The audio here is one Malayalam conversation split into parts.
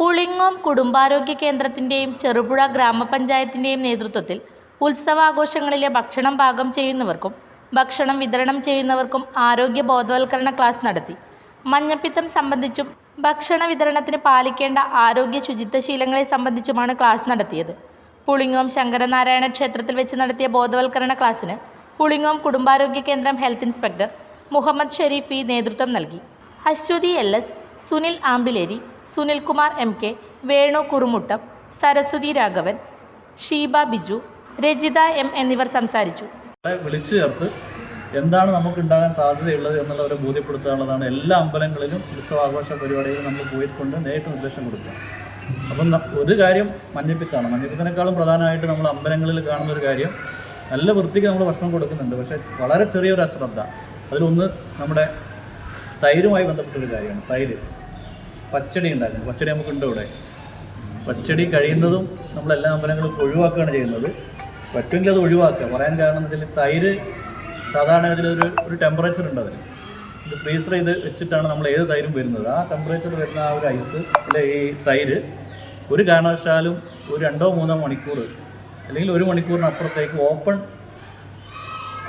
പുളിങ്ങോം കുടുംബാരോഗ്യ കേന്ദ്രത്തിന്റെയും ചെറുപുഴ ഗ്രാമപഞ്ചായത്തിന്റെയും നേതൃത്വത്തിൽ ഉത്സവാഘോഷങ്ങളിലെ ഭക്ഷണം പാകം ചെയ്യുന്നവർക്കും ഭക്ഷണം വിതരണം ചെയ്യുന്നവർക്കും ആരോഗ്യ ബോധവൽക്കരണ ക്ലാസ് നടത്തി. മഞ്ഞപ്പിത്തം സംബന്ധിച്ചും ഭക്ഷണ വിതരണത്തിന് പാലിക്കേണ്ട ആരോഗ്യ ശുചിത്വ ശീലങ്ങളെ സംബന്ധിച്ചുമാണ് ക്ലാസ് നടത്തിയത്. പുളിങ്ങോം ശങ്കരനാരായണ ക്ഷേത്രത്തിൽ വെച്ച് നടത്തിയ ബോധവൽക്കരണ ക്ലാസ്സിന് പുളിങ്ങോം കുടുംബാരോഗ്യ കേന്ദ്രം ഹെൽത്ത് ഇൻസ്പെക്ടർ മുഹമ്മദ് ഷെരീഫി നേതൃത്വം നൽകി. Ashwathi L S Sunil Ambileri Sunilkumar M K Venu Kurumuttam Saraswathi Raghavan Sheeba Biju Rajitha M എന്നിവർ സംസാരിച്ചു. വിളിച്ചു ചേർത്ത് എന്താണ് നമുക്ക് ഉണ്ടാകാൻ സാധ്യതയുള്ളത് എന്നുള്ളവരെ ബോധ്യപ്പെടുത്താനുള്ളതാണ് എല്ലാ അമ്പലങ്ങളിലും ഉത്സവാഘോഷ പരിപാടികളിൽ നമ്മൾ പോയിക്കൊണ്ട് നേരിട്ട് നിർദ്ദേശം കൊടുക്കുക. അപ്പം ഒരു കാര്യം മഞ്ഞപ്പിത്താണ്. മഞ്ഞപ്പിത്തിനേക്കാളും പ്രധാനമായിട്ട് നമ്മൾ അമ്പലങ്ങളിൽ കാണുന്ന ഒരു കാര്യം നല്ല വൃത്തിക്ക് നമ്മൾ ഭക്ഷണം കൊടുക്കുന്നുണ്ട്. പക്ഷേ വളരെ ചെറിയൊരു അശ്രദ്ധ. അതിലൊന്ന് നമ്മുടെ തൈരുമായി ബന്ധപ്പെട്ടൊരു കാര്യമാണ്. തൈര്. പച്ചടി ഉണ്ടാക്കുന്നത് പച്ചടി നമുക്കുണ്ട് ഇവിടെ. പച്ചടി കഴിയുന്നതും നമ്മളെല്ലാ അമ്പലങ്ങളും ഒഴിവാക്കുകയാണ് ചെയ്യുന്നത്. പറ്റുമെങ്കിൽ അത് ഒഴിവാക്കുക. പറയാൻ കാരണം എന്ന് വെച്ചാൽ തൈര് സാധാരണ ഇതിലൊരു ഒരു ടെമ്പറേച്ചർ ഉണ്ട് അതിന്. ഇത് ഫ്രീസർ ചെയ്ത് വെച്ചിട്ടാണ് നമ്മൾ ഏത് തൈരും വരുന്നത്. ആ ടെമ്പറേച്ചർ വരുന്ന ആ ഒരു ഐസ് അല്ലെ ഈ തൈര് ഒരു കാരണവശാലും ഒരു രണ്ടോ മൂന്നോ മണിക്കൂർ അല്ലെങ്കിൽ ഒരു മണിക്കൂറിനപ്പുറത്തേക്ക് ഓപ്പൺ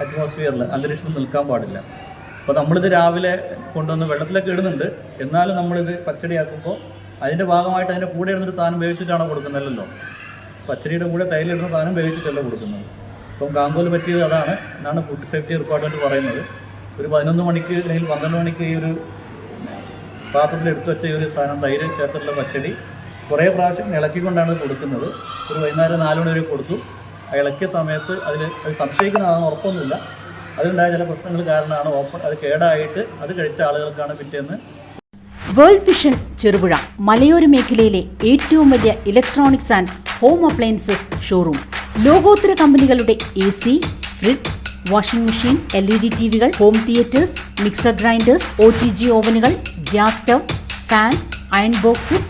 അറ്റ്മോസ്ഫിയറിൽ അന്തരീക്ഷത്തിൽ നിൽക്കാൻ പാടില്ല. അപ്പോൾ നമ്മളിത് രാവിലെ കൊണ്ടുവന്ന് വെള്ളത്തിലൊക്കെ ഇടുന്നുണ്ട്. എന്നാലും നമ്മളിത് പച്ചടിയാക്കുമ്പോൾ അതിന്റെ ഭാഗമായിട്ട് അതിന്റെ കൂടെ ഇടുന്നൊരു സാധനം വേവിച്ചിട്ടാണോ കൊടുക്കുന്നതല്ലോ പച്ചടിയുടെ കൂടെ തൈലിടുന്ന സാധനം വേവിച്ചിട്ടല്ല കൊടുക്കുന്നത്. അപ്പം കാങ്കോൽ പറ്റിയത് അതാണ്. എന്നാണ് ഫുഡ് സേഫ്റ്റി റിക്വയർമെന്റ് പറയുന്നത്. ഒരു പതിനൊന്ന് മണിക്ക് അല്ലെങ്കിൽ പന്ത്രണ്ട് മണിക്ക് ഈ ഒരു പാത്രത്തിൽ എടുത്തു വെച്ച ഈ ഒരു സാധനം തൈര് ചേർത്തിട്ടുള്ള പച്ചടി കുറേ പ്രാവശ്യം ഇളക്കിക്കൊണ്ടാണ് കൊടുക്കുന്നത്. ഒരു വൈകുന്നേരം നാല് മണി വരെ കൊടുത്തു. ഇളക്കിയ സമയത്ത് അതിൽ അത് സംശയിക്കുന്നതാണെന്ന് ഉറപ്പൊന്നുമില്ല. അതുണ്ടായ ചില പ്രശ്നങ്ങൾ കാരണമാണ് ഓപ്പൺ അത് കേടായിട്ട് അത് കഴിച്ച ആളുകൾക്കാണ് പിറ്റേന്ന് വേൾഡ് വിഷൻ ചെറുപുഴ മലയോര മേഖലയിലെ ഏറ്റവും വലിയ electronics and home appliances showroom ലോകോത്തര കമ്പനികളുടെ A C fridge washing machine L E D T വികൾ home theatres mixer grinders O T G ഓവനുകൾ gas stove fan iron boxes